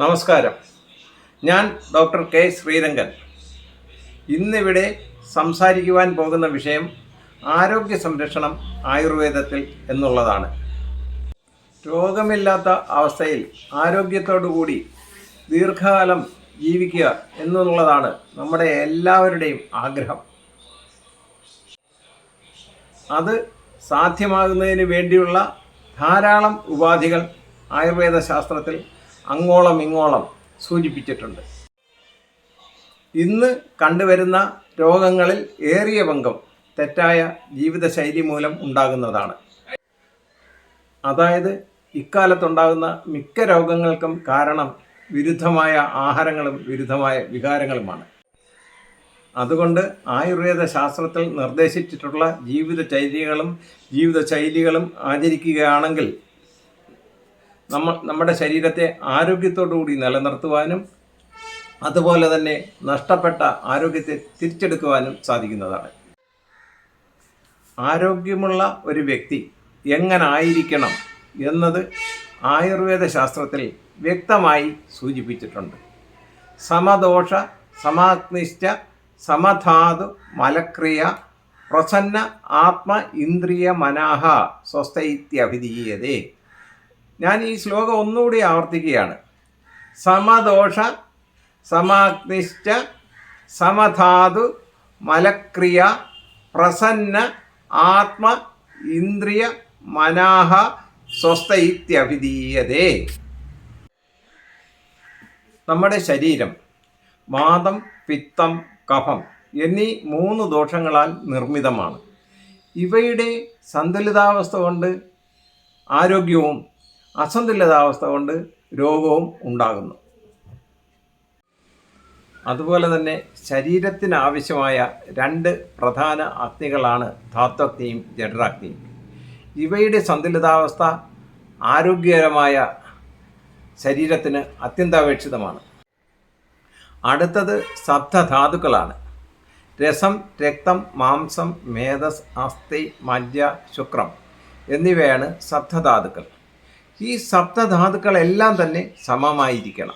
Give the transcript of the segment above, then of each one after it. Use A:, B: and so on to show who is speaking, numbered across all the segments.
A: നമസ്കാരം. ഞാൻ doctor K Sreerangan. ഇന്നിവിടെ സംസാരിക്കുവാൻ പോകുന്ന വിഷയം ആരോഗ്യ സംരക്ഷണം ആയുർവേദത്തിൽ എന്നുള്ളതാണ്. രോഗമില്ലാത്ത അവസ്ഥയിൽ ആരോഗ്യത്തോടുകൂടി ദീർഘകാലം ജീവിക്കുക എന്നുള്ളതാണ് നമ്മുടെ എല്ലാവരുടെയും ആഗ്രഹം. അത് സാധ്യമാകുന്നതിന് വേണ്ടിയുള്ള ധാരാളം ഉപാധികൾ ആയുർവേദ ശാസ്ത്രത്തിൽ അങ്ങോളം ഇങ്ങോളം സൂചിപ്പിച്ചിട്ടുണ്ട്. ഇന്ന് കണ്ടുവരുന്ന രോഗങ്ങളിൽ ഏറിയ പങ്കും തെറ്റായ ജീവിതശൈലി മൂലം ഉണ്ടാകുന്നതാണ്. അതായത് ഇക്കാലത്തുണ്ടാകുന്ന മിക്ക രോഗങ്ങൾക്കും കാരണം വിരുദ്ധമായ ആഹാരങ്ങളും വിരുദ്ധമായ വികാരങ്ങളുമാണ്. അതുകൊണ്ട് ആയുർവേദ ശാസ്ത്രത്തിൽ നിർദ്ദേശിച്ചിട്ടുള്ള ജീവിതചര്യകളും ജീവിതശൈലികളും ആചരിക്കുകയാണെങ്കിൽ നമ്മൾ നമ്മുടെ ശരീരത്തെ ആരോഗ്യത്തോടുകൂടി നിലനിർത്തുവാനും അതുപോലെ തന്നെ നഷ്ടപ്പെട്ട ആരോഗ്യത്തെ തിരിച്ചെടുക്കുവാനും സാധിക്കുന്നതാണ്. ആരോഗ്യമുള്ള ഒരു വ്യക്തി എങ്ങനായിരിക്കണം എന്നത് ആയുർവേദ ശാസ്ത്രത്തിൽ വ്യക്തമായി സൂചിപ്പിച്ചിട്ടുണ്ട്. സമദോഷ സമാഗ്നിഷ്ഠ സമധാതു മലക്രിയ പ്രസന്ന ആത്മ ഇന്ദ്രിയ മനാഹ സ്വസ്ഥൈത്യഭിധീയതേ ഞാൻ ഈ ശ്ലോകം ഒന്നുകൂടി ആവർത്തിക്കുകയാണ്. സമദോഷ സമാഗ്നിഷ്ഠ സമധാതു മലക്രിയ പ്രസന്ന ആത്മ ഇന്ദ്രിയ മനാഹ സ്വസ്ഥയിത്യഭിധീയതേ. നമ്മുടെ ശരീരം വാദം പിത്തം കഫം എന്നീ മൂന്ന് ദോഷങ്ങളാൽ നിർമ്മിതമാണ്. ഇവയുടെ സന്തുലിതാവസ്ഥ കൊണ്ട് ആരോഗ്യവും അസന്തുലിതാവസ്ഥ കൊണ്ട് രോഗവും ഉണ്ടാകുന്നു. അതുപോലെ തന്നെ ശരീരത്തിന് ആവശ്യമായ രണ്ട് പ്രധാന അഗ്നികളാണ് ധാത്വഗ്നിയും ജഡരാഗ്നിയും ഇവയുടെ സന്തുലിതാവസ്ഥ ആരോഗ്യകരമായ ശരീരത്തിന് അത്യന്താപേക്ഷിതമാണ്. അടുത്തത് സപ്തധാതുക്കളാണ്. രസം രക്തം മാംസം മേധസ് അസ്ഥി മജ്ജ ശുക്രം എന്നിവയാണ് സപ്തധാതുക്കൾ. ഈ സപ്തധാതുക്കളെല്ലാം തന്നെ സമമായിരിക്കണം.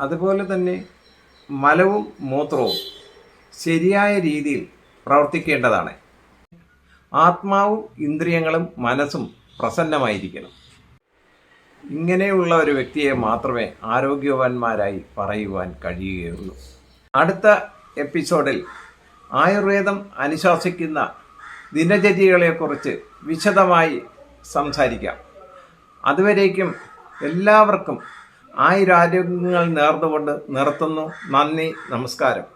A: അതുപോലെ തന്നെ മലവും മൂത്രവും ശരിയായ രീതിയിൽ പ്രവർത്തിക്കേണ്ടതാണ്. ആത്മാവും ഇന്ദ്രിയങ്ങളും മനസ്സും പ്രസന്നമായിരിക്കണം. ഇങ്ങനെയുള്ള ഒരു വ്യക്തിയെ മാത്രമേ ആരോഗ്യവാന്മാരായി പറയുവാൻ കഴിയുകയുള്ളൂ. അടുത്ത എപ്പിസോഡിൽ ആയുർവേദം അനുശാസിക്കുന്ന ദിനചര്യകളെക്കുറിച്ച് വിശദമായി സംസാരിക്കാം. അതുവരേക്കും എല്ലാവർക്കും ആയിരാരോഗ്യങ്ങൾ നേർന്നുകൊണ്ട് നിർത്തുന്നു. നന്ദി നമസ്കാരം.